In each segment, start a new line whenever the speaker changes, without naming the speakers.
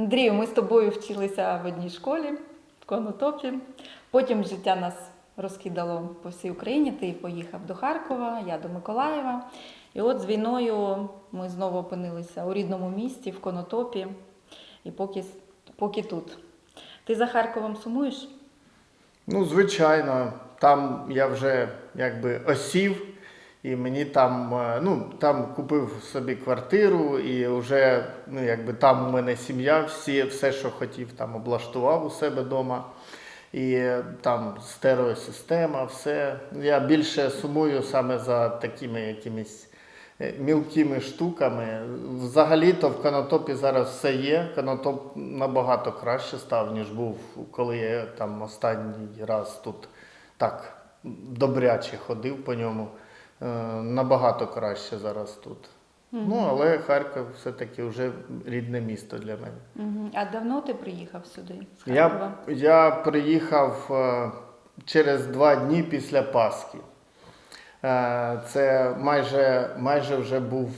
Андрію, ми з тобою вчилися в одній школі в Конотопі. Потім життя нас розкидало по всій Україні. Ти поїхав до Харкова, я до Миколаєва. І от з війною ми знову опинилися у рідному місті, в Конотопі, і поки, поки тут. Ти за Харковом сумуєш?
Ну, звичайно, там я вже якби осів, і мені там, е, ну, там купив собі квартиру, і вже ну, якби там у мене сім'я, всі, все, що хотів, там облаштував у себе вдома. І е, там стереосистема, все. Я більше сумую саме за такими якимись е, мілкими штуками. Взагалі-то в Конотопі зараз все є. Конотоп набагато краще став, ніж був, коли я там останній раз тут так добряче ходив по ньому. Е, Набагато краще зараз тут. Ну, але Харків все-таки вже рідне місто для мене.
Угу. А давно ти приїхав сюди? З?
Я, я приїхав е, через два дні після Пасхи. Е, Це майже, майже вже був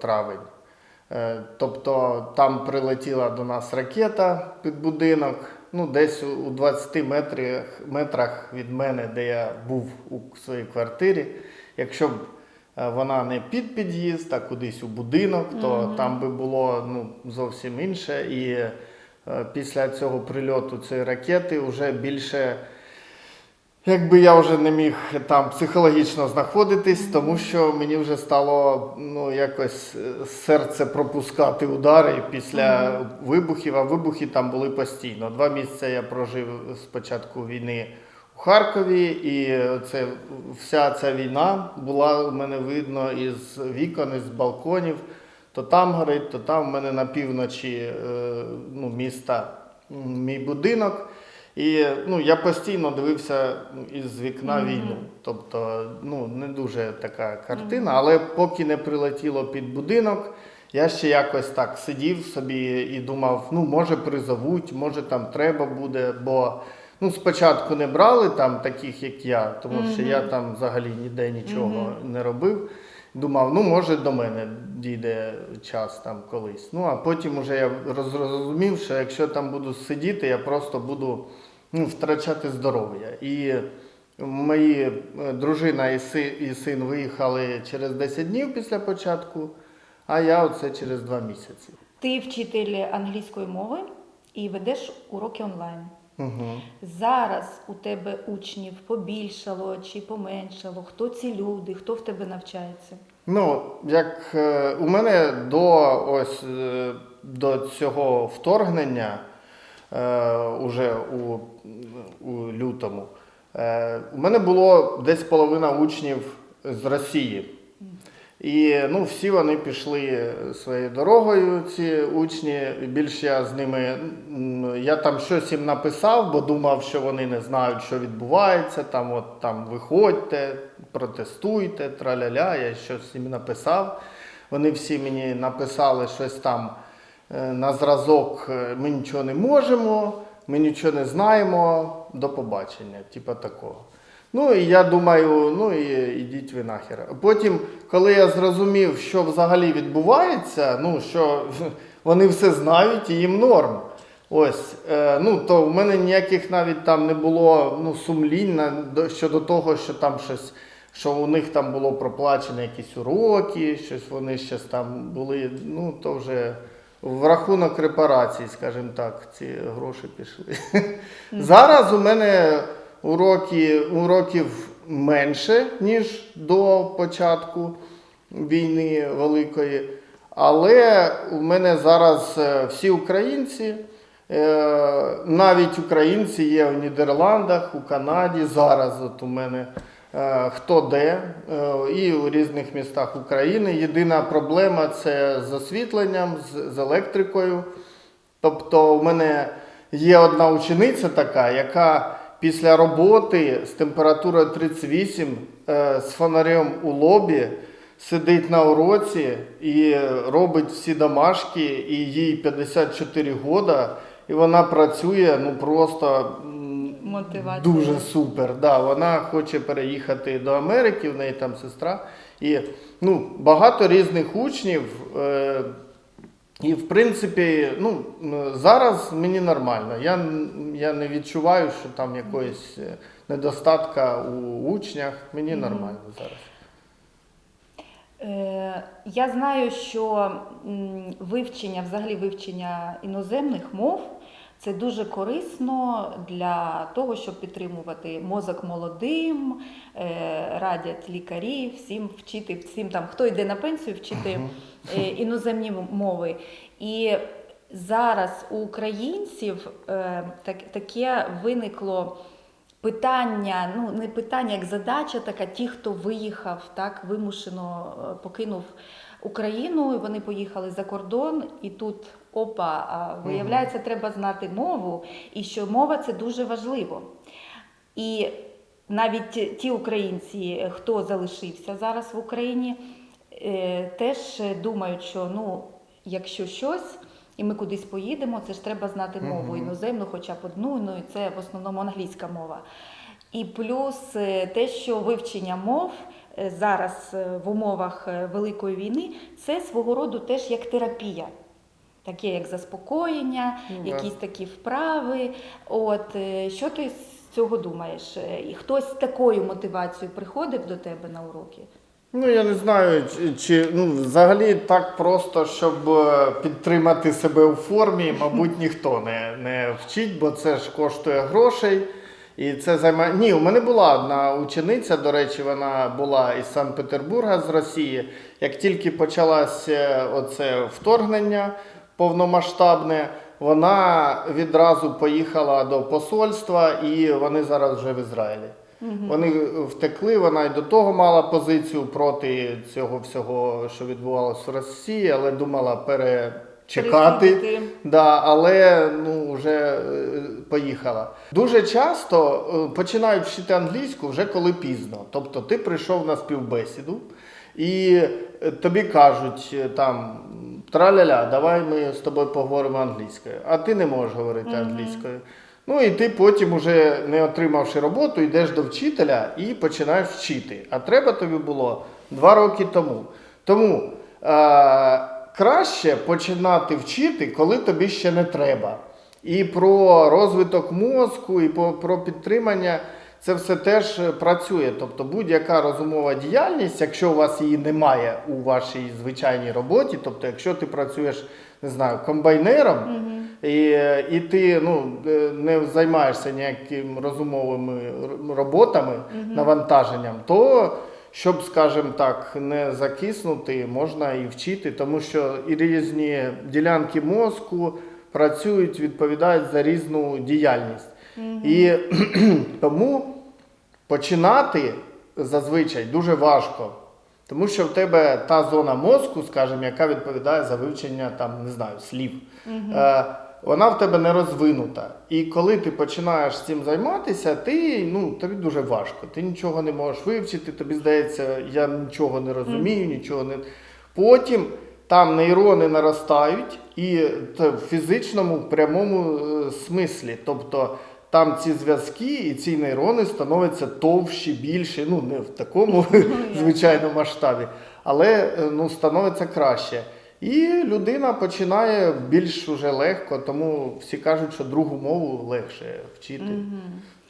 травень. Тобто там прилетіла до нас ракета під будинок, ну, десь у у 20 метрах, метрах від мене, де я був у своїй квартирі. Якщо б е, вона не під під'їзд, а кудись у будинок, то
Мгм.
там би було ну, зовсім інше. І е, після цього прильоту цієї ракети вже більше. Якби я вже не міг там психологічно знаходитись, тому що мені вже стало ну, якось е, серце пропускати удари після вибухів, а вибухи там були постійно. Два місяці я прожив з початку війни Харкові, і це вся ця війна була у мене видно із вікон, із балконів. То там горить, то там в мене на півночі е, ну, міста мій будинок. І ну, я постійно дивився ну, із вікна
Мгм.
війну. Тобто, ну, не дуже така картина, але поки не прилетіло під будинок, я ще якось так сидів собі і думав, ну, може призовуть, може там треба буде, бо ну, спочатку не брали там таких, як я, тому що я там взагалі ніде нічого
Мгм.
не робив. Думав, ну може до мене дійде час там колись. Ну а потім уже я роз- зрозумів, що якщо там буду сидіти, я просто буду ну, втрачати здоров'я. І мої е, дружина і син, і син виїхали через 10 днів після початку, а я оце через 2 місяці.
Ти вчитель англійської мови і ведеш уроки онлайн.
Угу.
Зараз у тебе учнів побільшало чи поменшало? Хто ці люди, хто в тебе навчається?
Ну, як е, у мене до ось е, до цього вторгнення, е, уже у, у лютому, е, у мене було десь половина учнів з Росії. І ну, всі вони пішли своєю дорогою, ці учні. Більше я з ними. Я там щось їм написав, бо думав, що вони не знають, що відбувається. Там, от там виходьте, протестуйте, траля-ля. Я щось їм написав. Вони всі мені написали щось там е, на зразок. е, Ми нічого не можемо, ми нічого не знаємо. До побачення, типа такого. Ну і я думаю, ну і ідіть ви нахер. Потім, коли я зрозумів, що взагалі відбувається, ну що вони все знають і їм норм. Ось, е, ну то в мене ніяких навіть там не було ну, сумлінь щодо того, що там щось, що у них там було проплачено якісь уроки, щось вони щось там були. Ну то вже в рахунок репарацій, скажімо так, ці гроші пішли. Зараз у мене уроки, уроків менше, ніж до початку війни великої. Але у мене зараз е, всі українці, е, навіть українці є в Нідерландах, у Канаді. Зараз от у мене е, хто де, і у різних містах України. Єдина проблема це з освітленням, з електрикою. Тобто, у мене є одна учениця така, яка після роботи з температурою 38 е, з фонарем у лобі сидить на уроці і робить всі домашки, і їй 54 года, і вона працює ну просто
Мотивація.
дуже супер. Да, вона хоче переїхати до Америки, в неї там сестра. І ну, багато різних учнів. Е, І в принципі, ну, зараз мені нормально. Я, я не відчуваю, що там якоїсь е, недостатка у учнях. Мені нормально зараз.
Е, Я знаю, що вивчення, взагалі вивчення іноземних мов, це дуже корисно для того, щоб підтримувати мозок молодим, е, радять лікарі, всім вчити, всім там, хто йде на пенсію, вчити е, іноземні мови. І зараз у українців е, таке виникло питання, ну не питання, як задача така, ті, хто виїхав, так вимушено покинув Україну, і вони поїхали за кордон, і тут опа, а виявляється, треба знати мову, і що мова це дуже важливо. І навіть ті українці, хто залишився зараз в Україні, е, теж думають, що ну, якщо щось, і ми кудись поїдемо, це ж треба знати мову іноземну, хоча б одну, ну і це в основному англійська мова. І плюс е, те, що вивчення мов е, зараз в умовах Великої війни, це свого роду теж як терапія. Таке як заспокоєння,
Ну,
якісь такі вправи. От е, що ти з цього думаєш? Е, І хтось з такою мотивацією приходив до тебе на уроки?
Ну, я не знаю, чи, чи ну, взагалі так просто, щоб е, підтримати себе у формі, мабуть, ніхто не, не вчить, бо це ж коштує грошей. І це займає. Ні, у мене була одна учениця, до речі, вона була із Санкт-Петербурга з Росії. Як тільки почалося оце вторгнення повномасштабне, вона відразу поїхала до посольства, і вони зараз вже в Ізраїлі. Вони втекли, вона й до того мала позицію проти цього всього, що відбувалося в Росії, але думала перечекати. Да, але ну, вже е, поїхала. Дуже часто е, починають вчити англійську вже коли пізно. Тобто ти прийшов на співбесіду і е, тобі кажуть е, там траля-ля, давай ми з тобою поговоримо англійською, а ти не можеш говорити англійською. Ну і ти потім, уже не отримавши роботу, йдеш до вчителя і починаєш вчити. А треба тобі було два роки тому. Тому е, краще починати вчити, коли тобі ще не треба. І про розвиток мозку, і про підтримання це все теж е, працює. Тобто будь-яка розумова діяльність, якщо у вас її немає у вашій звичайній роботі, тобто якщо ти працюєш, не знаю, комбайнером, і, і ти ну, е, не займаєшся ніякими розумовими роботами, навантаженням, то щоб, скажімо так, не закиснути, можна і вчити, тому що і різні ділянки мозку працюють, відповідають за різну діяльність. І тому починати зазвичай дуже важко. Тому що в тебе та зона мозку, скажімо, яка відповідає за вивчення там, не знаю, слів, е, вона в тебе не розвинута. І коли ти починаєш цим займатися, ти, ну, тобі дуже важко. Ти нічого не можеш вивчити, тобі здається, я нічого не розумію, нічого не. Потім там нейрони наростають і в фізичному, в прямому е, смислі. Тобто там ці зв'язки і ці нейрони становляться товщі, більші, ну не в такому звичайному масштабі, але е, ну, становиться краще. І людина починає більш уже легко, тому всі кажуть, що другу мову легше вчити,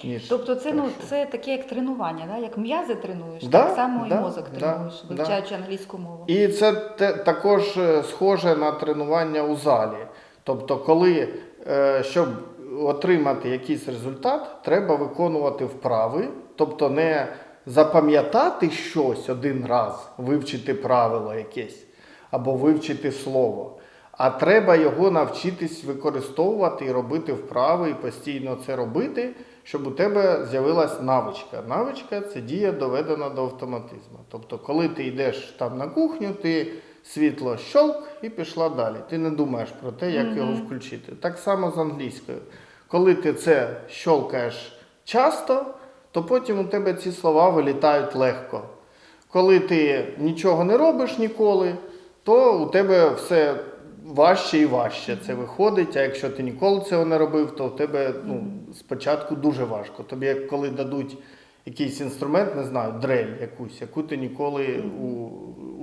ніж
Тобто це, ну, це таке як тренування, да? як м'язи тренуєш,
Да,
так само
да,
і мозок
да,
тренуєш,
да.
вивчаючи англійську мову.
І це те, також е, схоже на тренування у залі. Тобто, коли е, щоб отримати якийсь результат, треба виконувати вправи, тобто не запам'ятати щось один раз, вивчити правило якесь або вивчити слово. А треба його навчитись використовувати і робити вправи, і постійно це робити, щоб у тебе з'явилась навичка. Навичка це дія доведена до автоматизму. Тобто, коли ти йдеш там на кухню, ти світло щолк і пішла далі. Ти не думаєш про те, як його включити. Так само з англійською. Коли ти це щолкаєш часто, то потім у тебе ці слова вилітають легко. Коли ти нічого не робиш ніколи, то у тебе все важче і важче це виходить. А якщо ти ніколи цього не робив, то у тебе ну, спочатку дуже важко. Тобі, коли дадуть якийсь інструмент, не знаю, дрель якусь, яку ти ніколи у,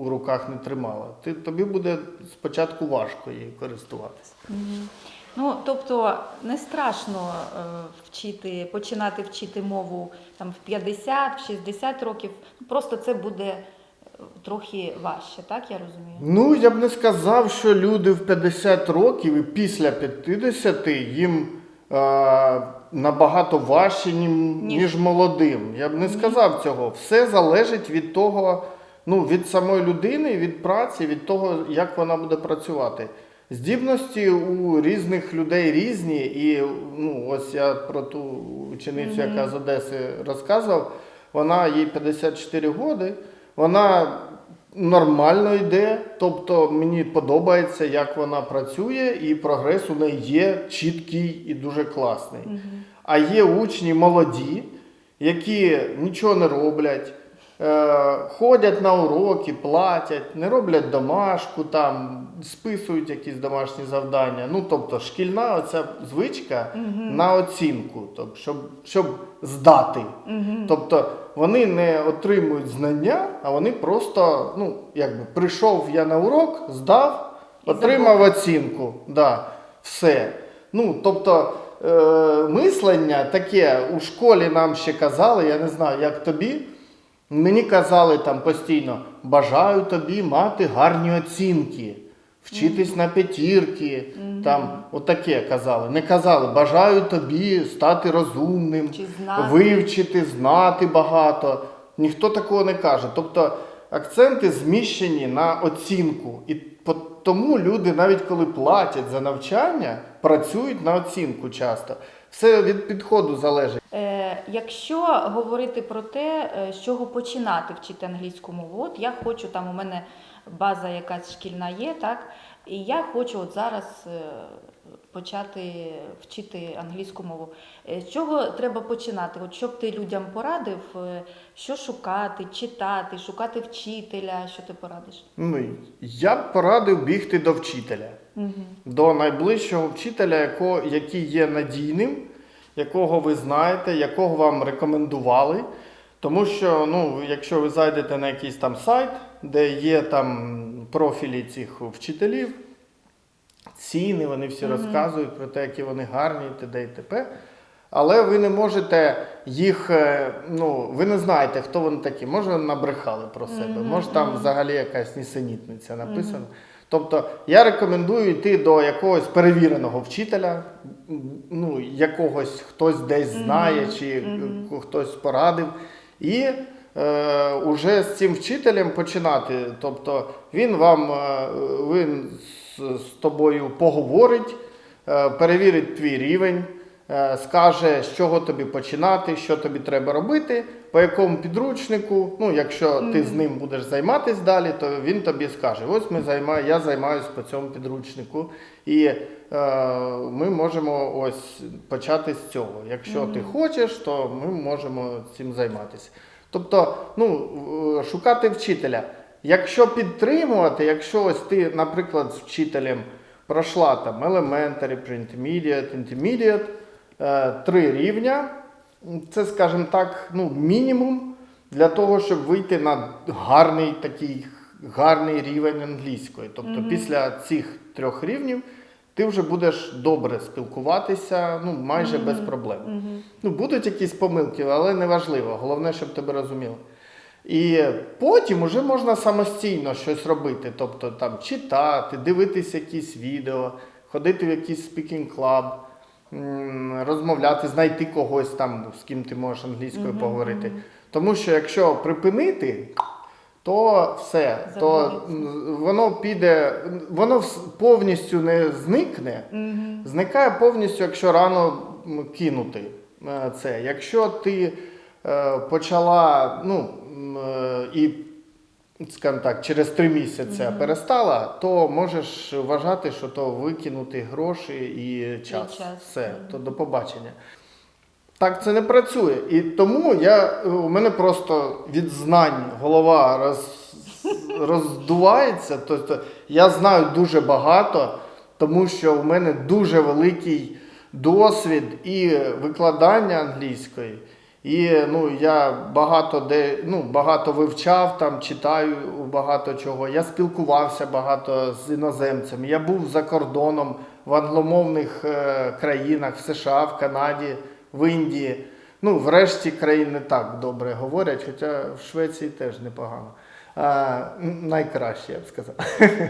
у руках не тримала. Ти, тобі буде спочатку важко її користуватися.
Ну, тобто не страшно е, вчити, починати вчити мову там в 50, в 60 років. Просто це буде е, трохи важче, так я розумію?
Ну, я б не сказав, що люди в 50 років і після 50 їм набагато важче, ніж молодим. Я б не сказав цього. Все залежить від того, ну, від самої людини, від праці, від того, як вона буде працювати. Здібності у різних людей різні, і ну, ось я про ту ученицю, яка з Одеси розказував, вона їй 54 роки, вона нормально йде, тобто мені подобається, як вона працює, і прогрес у неї є чіткий і дуже класний. А є учні молоді, які нічого не роблять, е, ходять на уроки, платять, не роблять домашку, там, списують якісь домашні завдання. Ну, тобто, шкільна оця звичка на оцінку, тобто, щоб, щоб здати. Тобто вони не отримують знання, а вони просто, ну, якби прийшов я на урок, здав, отримав оцінку. Да, все. Ну, тобто, е, мислення таке у школі нам ще казали, я не знаю, як тобі. Мені казали там постійно: бажаю тобі мати гарні оцінки, вчитись на п'ятірки. Там отаке казали. Не казали, бажаю тобі стати розумним,
Чи знати.
вивчити, знати багато. Ніхто такого не каже. Тобто акценти зміщені на оцінку. І тому люди, навіть коли платять за навчання, працюють на оцінку часто. Все від підходу залежить.
Е, якщо говорити про те, е, з чого починати вчити англійську мову, от я хочу, там у мене база якась шкільна є, так? І я хочу от зараз е, почати вчити англійську мову. Е, З чого треба починати? От щоб ти людям порадив, е, що шукати, читати, шукати вчителя, що ти порадиш?
Ну, я б порадив бігти до вчителя.
Угу.
до найближчого вчителя, якого, який є надійним, якого ви знаєте, якого вам рекомендували. Тому що, ну, якщо ви зайдете на якийсь там сайт, де є там профілі цих вчителів, ціни, вони всі розказують про те, які вони гарні, і т.д. і т.п. Але ви не можете їх, е, ну, ви не знаєте, хто вони такі. Може, набрехали про себе, може там взагалі якась нісенітниця написана. Тобто я рекомендую йти до якогось перевіреного вчителя, ну, якогось хтось десь знає, чи е, хтось порадив. І е, уже з цим вчителем починати. Тобто він вам е, він з, тобою поговорить, е, перевірить твій рівень, е, скаже, з чого тобі починати, що тобі треба робити, по якому підручнику. Ну, якщо ти з ним будеш займатися далі, то він тобі скаже: ось ми займаю, я займаюся по цьому підручнику. І е, ми можемо ось почати з цього. Якщо ти хочеш, то ми можемо цим займатися. Тобто, ну, шукати вчителя. Якщо підтримувати, якщо ось ти, наприклад, з вчителем пройшла там elementary, pre-intermediate, intermediate, е, три рівня, це, скажімо так, ну, мінімум для того, щоб вийти на гарний такий гарний рівень англійської. Тобто після цих трьох рівнів ти вже будеш добре спілкуватися, ну, майже без проблем. Ну, будуть якісь помилки, але не важливо. Головне, щоб тебе розуміли. І потім вже можна самостійно щось робити, тобто там читати, дивитися якісь відео, ходити в якийсь м, розмовляти, знайти когось там, з ким ти можеш англійською поговорити. Тому що якщо припинити, то все, то воно піде, воно повністю не зникне. Зникає повністю, якщо рано кинути е, це. Якщо ти е, почала, ну і, скажімо так, через три місяці перестала, то можеш вважати, що то викинути гроші і час.
час,
Все,
мгм.
то до побачення. Так це не працює. І тому я, у мене просто від знань голова роз, роздувається. Тобто я знаю дуже багато, тому що у мене дуже великий досвід і викладання англійської, І ну, я багато де ну, багато вивчав, там, читаю багато чого. Я спілкувався багато з іноземцями. Я був за кордоном в англомовних е, країнах, в США, в Канаді, в Індії. Ну, врешті країн не так добре говорять, хоча в Швеції теж непогано. М, найкраще, я б сказав.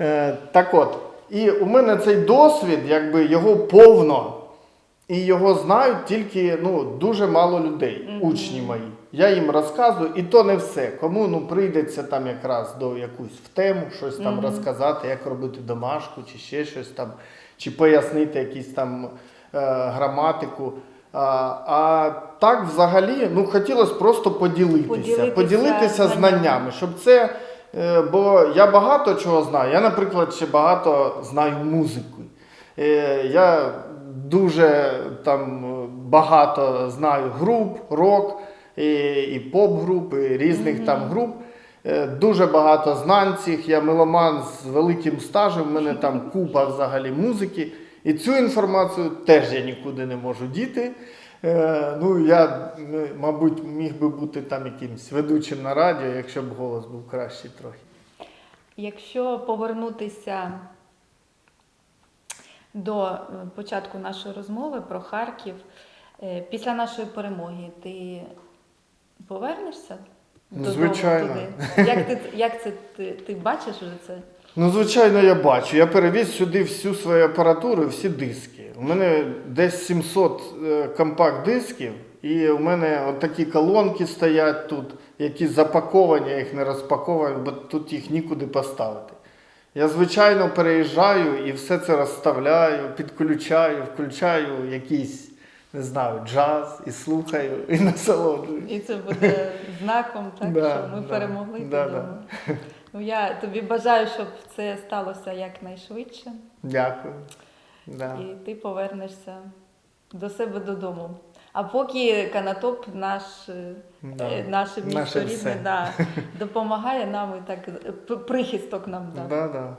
Е, так от, і у мене цей досвід, якби його повно. І його знають тільки ну, дуже мало людей,
Мгм.
учні мої. Я їм розказую, і то не все. Кому ну, прийдеться там якраз до якусь в тему, щось там
Мгм.
розказати, як робити домашку, чи ще щось там, чи пояснити якісь там е, граматику. А, а так взагалі ну, хотілося просто поділитися,
Поділитися
поділитися
знаннями.
щоб це. е, Бо я багато чого знаю. Я, наприклад, ще багато знаю музики. Е, Я дуже там е, багато знаю груп, рок, і, і поп-груп, і різних
Мгм.
там груп. Е, Дуже багато знань цих. Я меломан з великим стажем, в мене там купа взагалі музики. І цю інформацію теж я нікуди не можу діти. Е, Ну, я, мабуть, міг би бути там якимсь ведучим на радіо, якщо б голос був кращий трохи.
Якщо повернутися до е, початку нашої розмови про Харків, е, після нашої перемоги ти повернешся? додому
Звичайно.
туди? Як ти, як це ти, ти бачиш вже це?
Ну, звичайно, я бачу. Я перевіз сюди всю свою апаратуру, всі диски. У мене десь 700 е, компакт-дисків, і у мене от такі колонки стоять тут, які запаковані, я їх не розпаковую, бо тут їх нікуди поставити. Я, звичайно, переїжджаю і все це розставляю, підключаю, включаю якийсь, не знаю, джаз і слухаю, і насолоджуюсь.
І це буде знаком, так,
Да,
що ми
да,
перемогли
да,
додому. Ну, я тобі бажаю, щоб це сталося якнайшвидше,
Дякую. Да.
і ти повернешся до себе додому. А поки Канатоп наш, е,
Да.
е, наше місто
Наше
рідне
все.
да, допомагає нам і так е, прихисток нам дав.
Да, да.